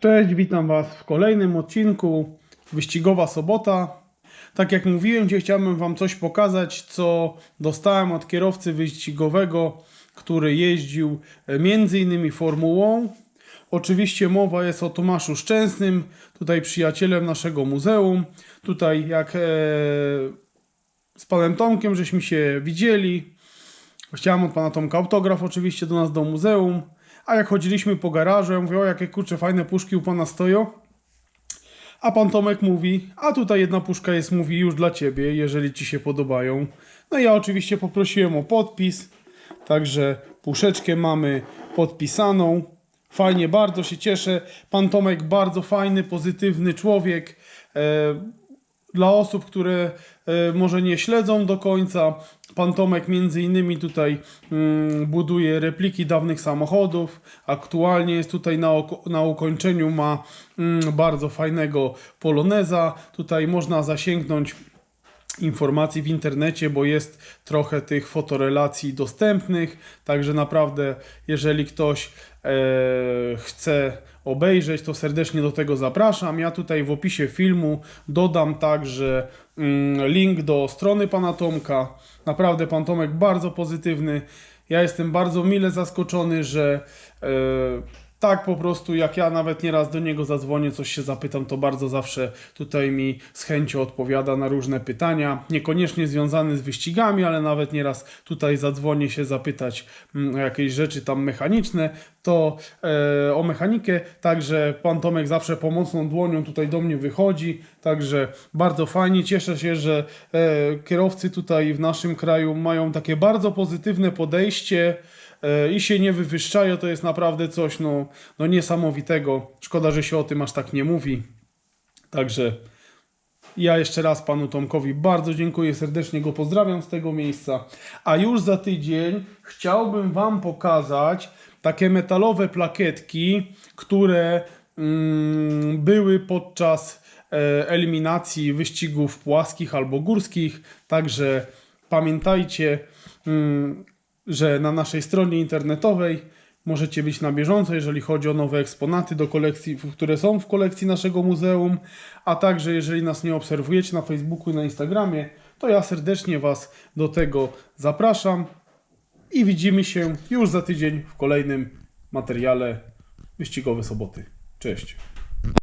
Cześć, witam Was w kolejnym odcinku Wyścigowa Sobota. Tak jak mówiłem, dzisiaj chciałbym Wam coś pokazać, co dostałem od kierowcy wyścigowego, który jeździł e, innymi Formułą. Oczywiście mowa jest o Tomaszu Szczęsnym, tutaj przyjacielem naszego muzeum. Tutaj jak e, z panem Tomkiem żeśmy się widzieli. Chciałem od pana Tomka autograf oczywiście do nas do muzeum. A jak chodziliśmy po garażu, ja mówię, o jakie kurcze fajne puszki u pana stoją. A pan Tomek mówi, a tutaj jedna puszka jest, mówi, już dla ciebie, jeżeli ci się podobają. No ja oczywiście poprosiłem o podpis, także puszeczkę mamy podpisaną. Fajnie, bardzo się cieszę. Pan Tomek bardzo fajny, pozytywny człowiek. E, dla osób, które e, może nie śledzą do końca, pan Tomek między innymi tutaj mm, buduje repliki dawnych samochodów. Aktualnie jest tutaj na, na ukończeniu, ma mm, bardzo fajnego poloneza. Tutaj można zasięgnąć informacji w internecie, bo jest trochę tych fotorelacji dostępnych, także naprawdę jeżeli ktoś e, chce obejrzeć, to serdecznie do tego zapraszam. Ja tutaj w opisie filmu dodam także mm, link do strony pana Tomka. Naprawdę pan Tomek bardzo pozytywny. Ja jestem bardzo mile zaskoczony, że e, tak po prostu, jak ja nawet nieraz do niego zadzwonię, coś się zapytam, to bardzo zawsze tutaj mi z chęcią odpowiada na różne pytania. Niekoniecznie związane z wyścigami, ale nawet nieraz tutaj zadzwonię się zapytać mm, o jakieś rzeczy tam mechaniczne, to e, o mechanikę. Także pan Tomek zawsze pomocną dłonią tutaj do mnie wychodzi. Także bardzo fajnie. Cieszę się, że e, kierowcy tutaj w naszym kraju mają takie bardzo pozytywne podejście e, i się nie wywyższają, to jest naprawdę coś no, no niesamowitego. Szkoda, że się o tym aż tak nie mówi. Także ja jeszcze raz panu Tomkowi bardzo dziękuję, serdecznie go pozdrawiam z tego miejsca. A już za tydzień chciałbym wam pokazać takie metalowe plakietki, które mm, były podczas e, eliminacji wyścigów płaskich albo górskich. Także pamiętajcie, mm, że na naszej stronie internetowej możecie być na bieżąco, jeżeli chodzi o nowe eksponaty do kolekcji, które są w kolekcji naszego muzeum, a także jeżeli nas nie obserwujecie na Facebooku i na Instagramie, to ja serdecznie Was do tego zapraszam i widzimy się już za tydzień w kolejnym materiale Wyścigowe Soboty. Cześć!